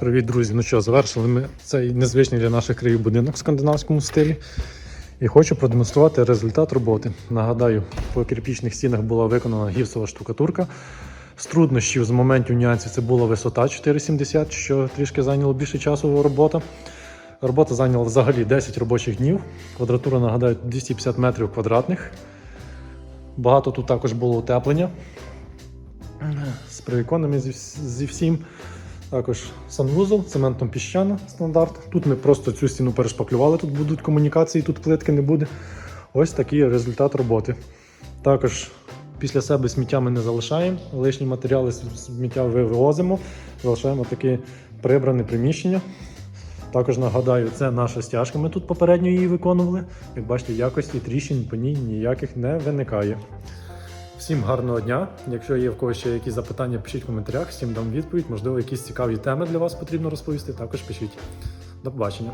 Привіт, друзі! Ну що, завершили ми цей незвичний для наших країв будинок в скандинавському стилі. І хочу продемонструвати результат роботи. Нагадаю, по кирпічних стінах була виконана гіпсова штукатурка. З труднощів з моментів нюансів це була висота 4,70, що трішки зайняло більше часу робота. Робота зайняла взагалі 10 робочих днів. Квадратура, нагадаю, 250 метрів квадратних. Багато тут також було утеплення з привіконами зі, всім. Також санвузол, цементом піщана стандарт. Тут ми просто цю стіну перешпаклювали, тут будуть комунікації, тут плитки не буде. Ось такий результат роботи. Також після себе сміття ми не залишаємо, лишні матеріали сміття вивозимо, залишаємо таке прибране приміщення. Також нагадаю, це наша стяжка. Ми тут попередньо її виконували. Як бачите, якості тріщин по ній ніяких не виникає. Всім гарного дня. Якщо є в когось ще якісь запитання, пишіть в коментарях, всім дам відповідь. Можливо, якісь цікаві теми для вас потрібно розповісти. Також пишіть. До побачення.